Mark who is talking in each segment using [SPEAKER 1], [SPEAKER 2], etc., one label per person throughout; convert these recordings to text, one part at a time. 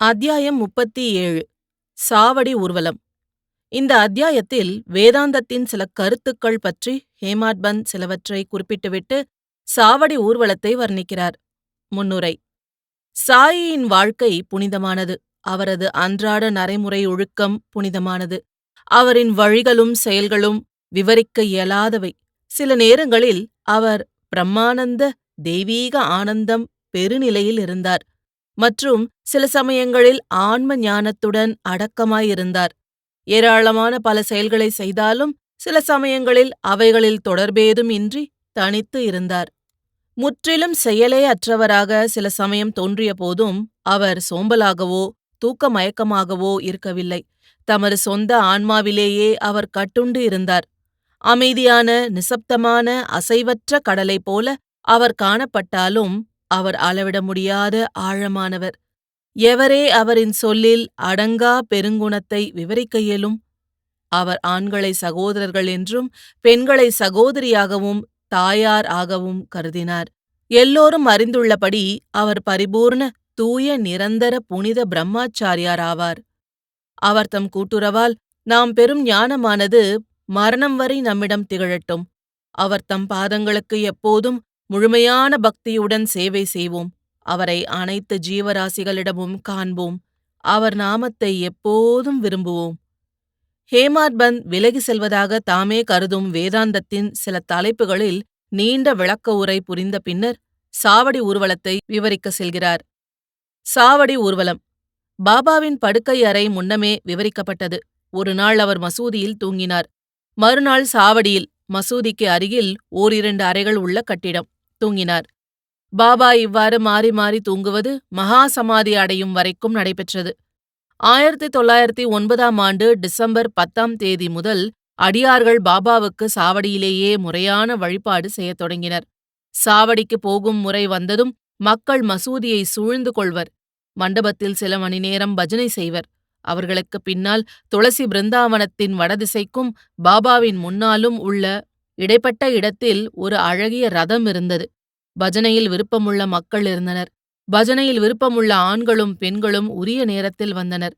[SPEAKER 1] அத்தியாயம் முப்பத்தி ஏழு சாவடி ஊர்வலம். இந்த அத்தியாயத்தில் வேதாந்தத்தின் சில கருத்துக்கள் பற்றி ஹேமாட்பந்த் சிலவற்றை குறிப்பிட்டுவிட்டு சாவடி ஊர்வலத்தை வர்ணிக்கிறார். முன்னுரை. சாயியின் வாழ்க்கை புனிதமானது. அவரது அன்றாட நடைமுறை ஒழுக்கம் புனிதமானது. அவரின் வழிகளும் செயல்களும் விவரிக்க இயலாதவை. சில நேரங்களில் அவர் பிரம்மானந்த தெய்வீக ஆனந்தம் பெருநிலையில் இருந்தார். மற்றும் சில சமயங்களில் ஆன்ம ஞானத்துடன் அடக்கமாயிருந்தார். ஏராளமான பல செயல்களை செய்தாலும் சில சமயங்களில் அவைகளில் தொடர்பேதும் இன்றி தனித்து இருந்தார். முற்றிலும் செயலே அற்றவராக சில சமயம் தோன்றிய போதும் அவர் சோம்பலாகவோ தூக்க மயக்கமாகவோ இருக்கவில்லை. தமது சொந்த ஆன்மாவிலேயே அவர் கட்டுண்டு இருந்தார். அமைதியான நிசப்தமான அசைவற்ற கடலைப் போல அவர் காணப்பட்டாலும் அவர் அளவிட முடியாத ஆழமானவர். எவரே அவரின் சொல்லில் அடங்கா பெருங்குணத்தை விவரிக்க இயலும் அவர் ஆண்களை சகோதரர்கள் என்றும் பெண்களை சகோதரியாகவும் தாயார் ஆகவும் கருதினார். எல்லோரும் அறிந்துள்ளபடி அவர் பரிபூர்ண தூய நிரந்தர புனித பிரம்மாச்சாரியார் ஆவார். அவர் தம் கூட்டுறவால் நாம் பெரும் ஞானமானது மரணம் வரை நம்மிடம் திகழட்டும். அவர் தம் பாதங்களுக்கு எப்போதும் முழுமையான பக்தியுடன் சேவை செய்வோம். அவரை அனைத்து ஜீவராசிகளிடமும் காண்போம். அவர் நாமத்தை எப்போதும் விரும்புவோம். ஹேமாட்பந்த் விலகி செல்வதாக தாமே கருதும் வேதாந்தத்தின் சில தலைப்புகளில் நீண்ட விளக்க உரை புரிந்த பின்னர் சாவடி ஊர்வலத்தை விவரிக்க செல்கிறார். சாவடி ஊர்வலம். பாபாவின் படுக்கை அறை முன்னமே விவரிக்கப்பட்டது. ஒரு நாள் அவர் மசூதியில் தூங்கினார். மறுநாள் சாவடியில் மசூதிக்கு அருகில் ஓரிரண்டு அறைகள் உள்ள கட்டிடம். தூங்கினார். பாபா இவ்வாறு மாறி மாறி தூங்குவது மகா சமாதி அடையும் வரைக்கும் நடைபெற்றது. ஆயிரத்தி தொள்ளாயிரத்தி ஒன்பதாம் ஆண்டு டிசம்பர் பத்தாம் தேதி முதல் அடியார்கள் பாபாவுக்கு சாவடியிலேயே முறையான வழிபாடு செய்யத் தொடங்கினர். சாவடிக்கு போகும் முறை வந்ததும் மக்கள் மசூதியை சூழ்ந்து கொள்வர். மண்டபத்தில் சில மணி நேரம் பஜனை செய்வர். அவர்களுக்கு பின்னால் துளசி பிருந்தாவனத்தின் வடதிசைக்கும் பாபாவின் முன்னாலும் உள்ள இடைப்பட்ட இடத்தில் ஒரு அழகிய ரதம் இருந்தது. பஜனையில் விருப்பமுள்ள மக்கள் இருந்தனர். பஜனையில் விருப்பமுள்ள ஆண்களும் பெண்களும் உரிய நேரத்தில் வந்தனர்.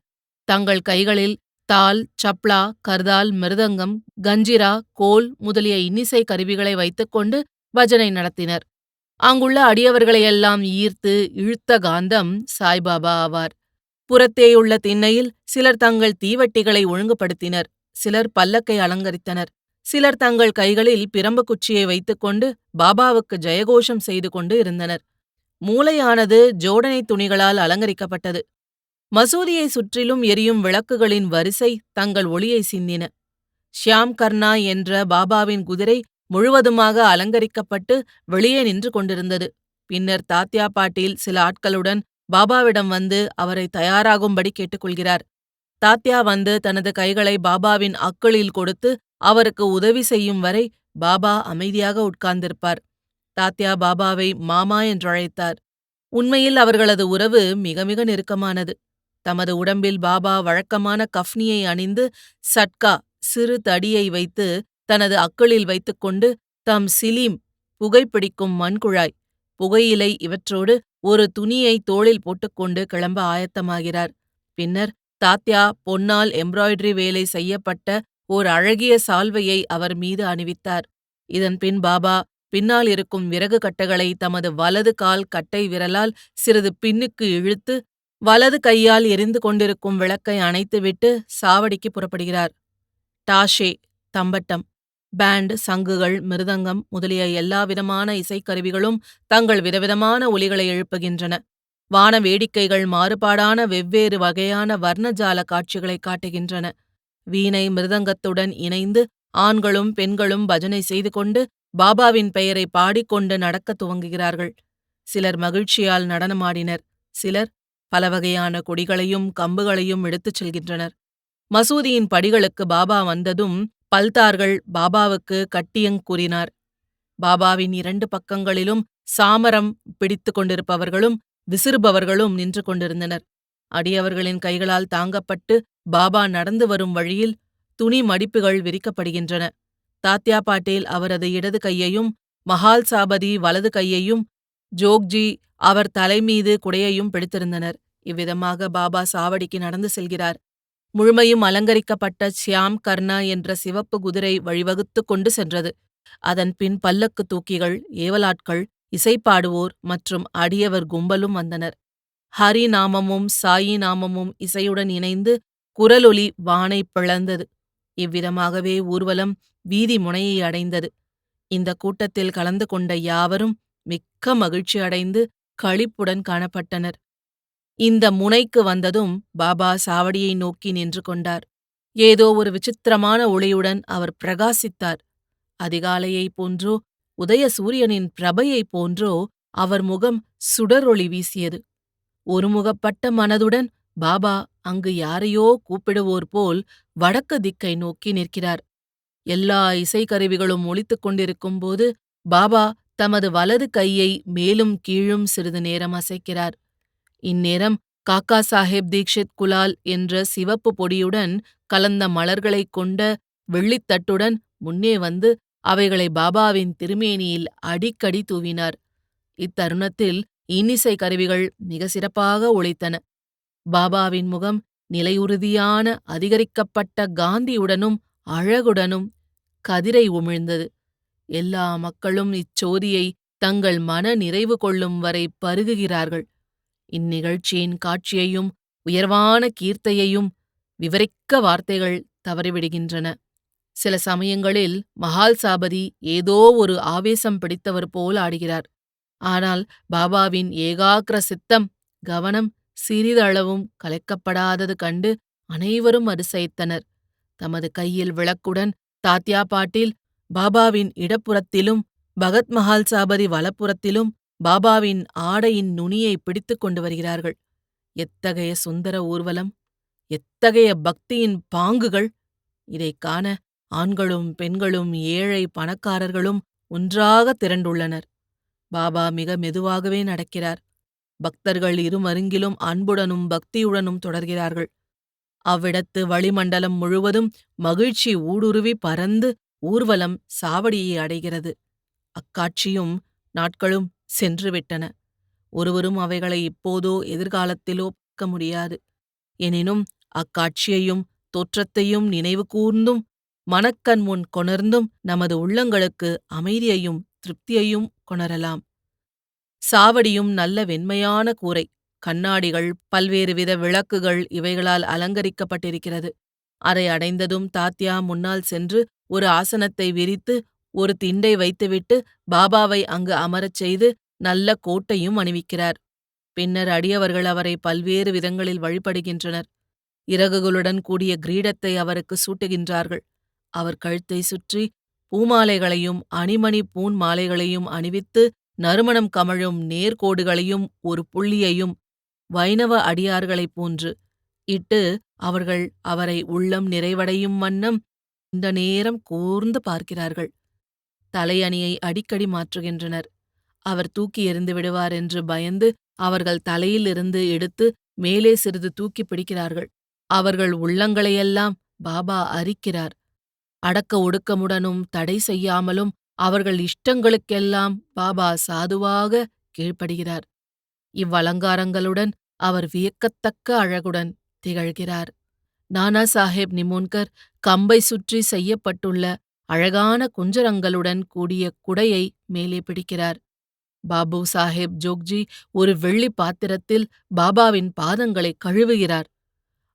[SPEAKER 1] தங்கள் கைகளில் தால் சப்ளா கர்தால் மிருதங்கம் கஞ்சிரா கோல் முதலிய இன்னிசை கருவிகளை வைத்துக்கொண்டு பஜனை நடத்தினர். அங்குள்ள அடியவர்களையெல்லாம் ஈர்த்து இழுத்த காந்தம் சாய்பாபா ஆவார். புறத்தேயுள்ள திண்ணையில் சிலர் தங்கள் தீவட்டிகளை ஒழுங்குபடுத்தினர். சிலர் பல்லக்கை அலங்கரித்தனர். சிலர் தங்கள் கைகளில் பிரம்பு குச்சியை வைத்துக்கொண்டு பாபாவுக்கு ஜெயகோஷம் செய்து கொண்டு இருந்தனர். மூளையானது ஜோடனை துணிகளால் அலங்கரிக்கப்பட்டது. மசூதியை சுற்றிலும் எரியும் விளக்குகளின் வரிசை தங்கள் ஒளியை சிந்தின. ஷியாம் கர்ணா என்ற பாபாவின் குதிரை முழுவதுமாக அலங்கரிக்கப்பட்டு வெளியே நின்று கொண்டிருந்தது. பின்னர் தாத்யா பாட்டீல் சில ஆட்களுடன் பாபாவிடம் வந்து அவரை தயாராகும்படி கேட்டுக்கொள்கிறார். தாத்யா வந்து தனது கைகளை பாபாவின் அக்களில் கொடுத்து அவருக்கு உதவி செய்யும் வரை பாபா அமைதியாக உட்கார்ந்திருப்பார். தாத்யா பாபாவை மாமா என்றழைத்தார் உண்மையில் அவர்களது உறவு மிக மிக நெருக்கமானது. தமது உடம்பில் பாபா வழக்கமான கஃப்னியை அணிந்து சட்கா சிறு தடியை வைத்து தனது அக்களில் வைத்துக்கொண்டு தம் சிலீம் புகைப்பிடிக்கும் மண்குழாய் புகையிலை இவற்றோடு ஒரு துணியை தோளில் போட்டுக்கொண்டு கிளம்ப ஆயத்தமாகிறார். பின்னர் தாத்யா பொன்னால் எம்ப்ராய்டரி வேலை செய்யப்பட்ட ஓர் அழகிய சால்வையை அவர் மீது அணிவித்தார். இதன் பின் பாபா பின்னால் இருக்கும் விறகு கட்டைகளை தமது வலது கால் கட்டை விரலால் சிறிது பின்னுக்கு இழுத்து வலது கையால் எரிந்து கொண்டிருக்கும் விளக்கை அணைத்துவிட்டு சாவடிக்கு புறப்படுகிறார். டாஷே தம்பட்டம் பேண்ட் சங்குகள் மிருதங்கம் முதலிய எல்லாவிதமான இசைக்கருவிகளும் தங்கள் விதவிதமான ஒலிகளை எழுப்புகின்றன. வான வேடிக்கைகள் மாறுபாடான வெவ்வேறு வகையான வர்ணஜால காட்சிகளை காட்டுகின்றன. வீணை மிருதங்கத்துடன் இணைந்து ஆண்களும் பெண்களும் பஜனை செய்து கொண்டு பாபாவின் பெயரை பாடிக்கொண்டு நடக்கத் துவங்குகிறார்கள். சிலர் மகிழ்ச்சியால் நடனமாடினர். சிலர் பலவகையான கொடிகளையும் கம்புகளையும் எடுத்துச் செல்கின்றனர். மசூதியின் படிகளுக்கு பாபா வந்ததும் பல்தார்கள் பாபாவுக்கு கட்டியங் கூறினார். பாபாவின் இரண்டு பக்கங்களிலும் சாமரம் பிடித்து கொண்டிருப்பவர்களும் விசிறுபவர்களும் நின்று கொண்டிருந்தனர். அடியவர்களின் கைகளால் தாங்கப்பட்டு பாபா நடந்து வரும் வழியில் துணி மடிப்புகள் விரிக்கப்படுகின்றன. தாத்யா பாட்டேல் அவரது இடது கையையும் மஹால் சாபதி வலது கையையும் ஜோக்ஜி அவர் தலைமீது குடையையும் பிடித்திருந்தனர். இவ்விதமாக பாபா சாவடிக்கு நடந்து செல்கிறார். முழுமையும் அலங்கரிக்கப்பட்ட ஷியாம் கர்ணா என்ற சிவப்பு குதிரை வழிவகுத்துக் கொண்டு சென்றது. அதன் பின் பல்லக்கு தூக்கிகள் ஏவலாட்கள் இசைப்பாடுவோர் மற்றும் அடியவர் கும்பலும் வந்தனர். ஹரி நாமமும் சாயி நாமமும் இசையுடன் இணைந்து குரலொலி வானை பிளந்தது. இவ்விதமாகவே ஊர்வலம் வீதி முனையை அடைந்தது. இந்த கூட்டத்தில் கலந்து கொண்ட யாவரும் மிக்க மகிழ்ச்சி அடைந்து களிப்புடன் காணப்பட்டனர். இந்த முனைக்கு வந்ததும் பாபா சாவடியை நோக்கி நின்று கொண்டார். ஏதோ ஒரு விசித்திரமான ஒளியுடன் அவர் பிரகாசித்தார். அதிகாலையைப் போன்றோ உதய சூரியனின் பிரபையைப் போன்றோ அவர் முகம் சுடரொளி வீசியது. ஒருமுகப்பட்ட மனதுடன் பாபா அங்கு யாரையோ கூப்பிடுவோர் போல் வடக்கு திக்கை நோக்கி நிற்கிறார். எல்லா இசைக்கருவிகளும் ஒலித்துக் கொண்டிருக்கும்போது பாபா தமது வலது கையை மேலும் கீழும் சிறிது நேரம் அசைக்கிறார். இந்நேரம் காக்கா சாஹேப் தீக்ஷித் குலால் என்ற சிவப்பு பொடியுடன் கலந்த மலர்களைக் கொண்ட வெள்ளித்தட்டுடன் முன்னே வந்து அவைகளை பாபாவின் திருமேனியில் அடிக்கடி தூவினார். இத்தருணத்தில் இன்னிசை கருவிகள் மிக சிறப்பாக ஒழித்தன பாபாவின் முகம் நிலையுறுதியான அதிகரிக்கப்பட்ட காந்தியுடனும் அழகுடனும் கதிரை உமிழ்ந்தது. எல்லா மக்களும் இச்சோதியை தங்கள் மன நிறைவு கொள்ளும் வரை பருகுகிறார்கள். இந்நிகழ்ச்சியின் காட்சியையும் உயர்வான கீர்த்தையையும் விவரிக்க வார்த்தைகள் தவறிவிடுகின்றன. சில சமயங்களில் மகால் சாபதி ஏதோ ஒரு ஆவேசம் பிடித்தவர் போல் ஆடுகிறார். ஆனால் பாபாவின் ஏகாக்கிர சித்தம் கவனம் சிறிதளவும் கலைக்கப்படாதது கண்டு அனைவரும் அரிசைத்தனர் தமது கையில் விளக்குடன் தாத்யா பாட்டில் பாபாவின் இடப்புறத்திலும் பகத் மஹால் சாபதி வலப்புறத்திலும் பாபாவின் ஆடையின் நுனியை பிடித்துக் கொண்டு வருகிறார்கள். எத்தகைய சுந்தர ஊர்வலம் எத்தகைய பக்தியின் பாங்குகள்! இதைக் காண ஆண்களும் பெண்களும் ஏழை பணக்காரர்களும் ஒன்றாக திரண்டுள்ளனர். பாபா மிக மெதுவாகவே நடக்கிறார். பக்தர்கள் இருமருங்கிலும் அன்புடனும் பக்தியுடனும் தொடர்கிறார்கள். அவ்விடத்து வளிமண்டலம் முழுவதும் மகிழ்ச்சி ஊடுருவி பறந்து ஊர்வலம் சாவடியை அடைகிறது. அக்காட்சியும் நாட்களும் சென்றுவிட்டன. ஒருவரும் அவைகளை இப்போதோ எதிர்காலத்திலோ பார்க்க முடியாது. எனினும் அக்காட்சியையும் தோற்றத்தையும் நினைவு கூர்ந்தும் மனக்கண் முன் கொணர்ந்தும் நமது உள்ளங்களுக்கு அமைதியையும் திருப்தியையும் கொணரலாம். சாவடியும் நல்ல வெண்மையான கூரை. கண்ணாடிகள் பல்வேறு வித விளக்குகள் இவைகளால் அலங்கரிக்கப்பட்டிருக்கிறது. அதை அடைந்ததும் தாத்யா முன்னால் சென்று ஒரு ஆசனத்தை விரித்து ஒரு திண்டை வைத்துவிட்டு பாபாவை அங்கு அமரச் செய்து நல்ல கோட்டையும் அணிவிக்கிறார். பின்னர் அடியவர்கள் அவரை பல்வேறு விதங்களில் வழிபடுகின்றனர். இறகுகளுடன் கூடிய கிரீடத்தை அவருக்கு சூட்டுகின்றார்கள். அவர் கழுத்தை சுற்றி பூமாலைகளையும் அணிமணி பூன் மாலைகளையும் அணிவித்து நறுமணம் கமழும் நேர்கோடுகளையும் ஒரு புள்ளியையும் வைணவ அடியார்களைப் போன்று இட்டு அவர்கள் அவரை உள்ளம் நிறைவடையும் வண்ணம் இந்த நேரம் கூர்ந்து பார்க்கிறார்கள். தலையணியை அடிக்கடி மாற்றுகின்றனர். அவர் தூக்கி எறிந்து விடுவார் என்று பயந்து அவர்கள் தலையிலிருந்து எடுத்து மேலே சிறிது தூக்கி பிடிக்கிறார்கள். அவர்கள் உள்ளங்களையெல்லாம் பாபா அரிக்கிறார். அடக்க ஒடுக்கமுடனும் தடை செய்யாமலும் அவர்கள் இஷ்டங்களுக்கெல்லாம் பாபா சாதுவாக கீழ்ப்படுகிறார். இவ்வலங்காரங்களுடன் அவர் வியக்கத்தக்க அழகுடன் திகழ்கிறார். நானா சாஹேப் நிமோன்கர் கம்பை சுற்றி செய்யப்பட்டுள்ள அழகான குஞ்சரங்களுடன் கூடிய குடையை மேலே பிடிக்கிறார். பாபு சாஹேப் ஜோக்ஜி ஒரு வெள்ளி பாத்திரத்தில் பாபாவின் பாதங்களை கழுவுகிறார்.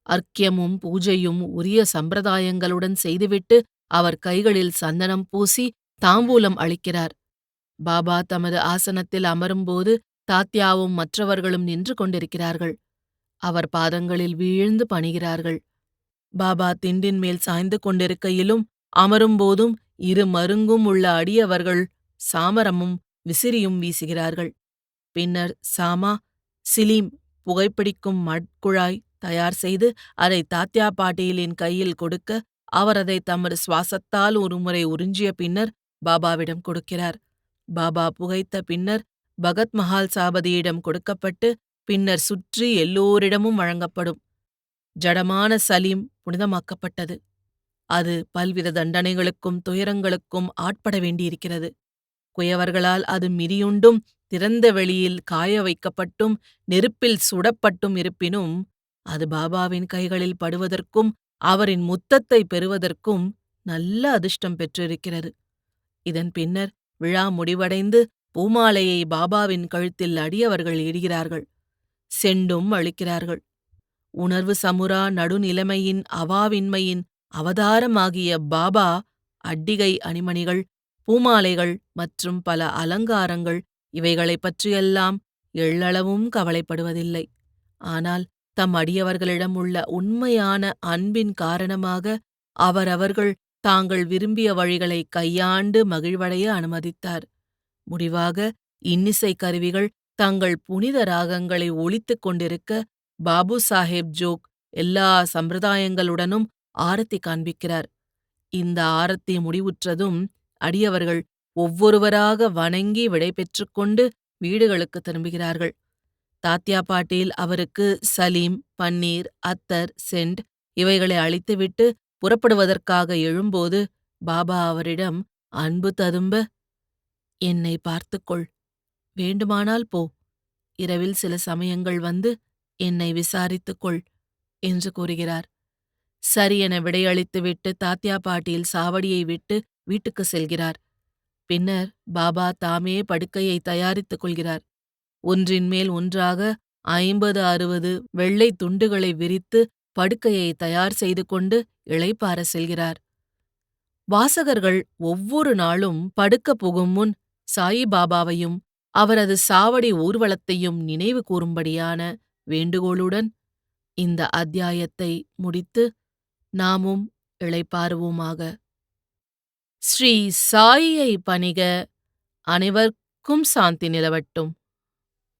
[SPEAKER 1] அர்க்கியமும் பூஜையும் உரிய சம்பிரதாயங்களுடன் செய்துவிட்டு அவர் கைகளில் சந்தனம் பூசி தாம்பூலம் அளிக்கிறார். பாபா தமது ஆசனத்தில் அமரும்போது தாத்யாவும் மற்றவர்களும் நின்று கொண்டிருக்கிறார்கள். அவர் பாதங்களில் வீழ்ந்து பணிகிறார்கள். பாபா திண்டின் மேல் சாய்ந்து கொண்டிருக்கையிலும் அமரும்போதும் இரு மருங்கும் உள்ள அடியவர்கள் சாமரமும் விசிறியும் வீசுகிறார்கள். பின்னர் சாமா சிலீம் புகைப்பிடிக்கும் மட்குழாய் தயார் செய்து அதை தாத்யா பாட்டியிலின் கையில் கொடுக்க அவர் அதை தமது சுவாசத்தால் ஒருமுறை உறிஞ்சிய பின்னர் பாபாவிடம் கொடுக்கிறார். பாபா புகைத்த பின்னர் பகத் மஹால் சாபதியிடம் கொடுக்கப்பட்டு பின்னர் சுற்றி எல்லோரிடமும் வழங்கப்படும். ஜடமான சலீம் புனிதமாக்கப்பட்டது. அது பல்வித தண்டனைகளுக்கும் துயரங்களுக்கும் ஆட்பட வேண்டியிருக்கிறது. குயவர்களால் அது மிதியுண்டும் திறந்த வெளியில் காய வைக்கப்பட்டும் நெருப்பில் சுடப்பட்டும் இருப்பினும் அது பாபாவின் கைகளில் படுவதற்கும் அவரின் முத்தத்தை பெறுவதற்கும் நல்ல அதிர்ஷ்டம் பெற்றிருக்கிறது. இதன் பின்னர் விழா முடிவடைந்து பூமாலையை பாபாவின் கழுத்தில் அடியவர்கள் இடுகிறார்கள் செண்டும் அளிக்கிறார்கள் உணர்வு சமுரா நடுநிலைமையின் அவாவின்மையின் அவதாரமாகிய பாபா அட்டிகை அணிமணிகள் பூமாலைகள் மற்றும் பல அலங்காரங்கள் இவைகளைப் பற்றியெல்லாம் எள்ளளவும் கவலைப்படுவதில்லை. ஆனால் தம் அடியவர்களிடம் உள்ள உண்மையான அன்பின் காரணமாக அவரவர்கள் தாங்கள் விரும்பிய வழிகளை கையாண்டு மகிழ்வடைய அனுமதித்தார். முடிவாக இன்னிசை கருவிகள் தங்கள் புனித ராகங்களை ஒழித்துக் கொண்டிருக்க பாபு சாஹேப் ஜோக் எல்லா சம்பிரதாயங்களுடனும் ஆரத்தி காண்பிக்கிறார். இந்த ஆரத்தி முடிவுற்றதும் அடியவர்கள் ஒவ்வொருவராக வணங்கி விடை கொண்டு வீடுகளுக்கு திரும்புகிறார்கள். தாத்யா பாட்டீல் அவருக்கு சலீம் பன்னீர் அத்தர் சென்ட் இவைகளை அளித்துவிட்டு புறப்படுவதற்காக எழும்போது பாபா அவரிடம் அன்பு ததும்ப என்னை பார்த்துக்கொள். வேண்டுமானால் போ. இரவில் சில சமயங்கள் வந்து என்னை விசாரித்துக்கொள் என்று கூறுகிறார். சரி என விடையளித்துவிட்டு தாத்தியா பாட்டியில் சாவடியை விட்டு வீட்டுக்கு செல்கிறார். பின்னர் பாபா தாமே படுக்கையை தயாரித்துக் கொள்கிறார். ஒன்றின் மேல் ஒன்றாக ஐம்பது அறுபது வெள்ளை துண்டுகளை விரித்து படுக்கையை தயார் செய்து கொண்டு இளைப்பார செல்கிறார். வாசகர்கள் ஒவ்வொரு நாளும் படுக்க புகும் முன் சாயிபாபாவையும் அவரது சாவடி ஊர்வலத்தையும் நினைவு கூறும்படியான வேண்டுகோளுடன் இந்த அத்தியாயத்தை முடித்து நாமும் இளைப்பாறுவோமாக. ஸ்ரீ சாயியை பணிக அனைவர்க்கும் சாந்தி நிலவட்டும்.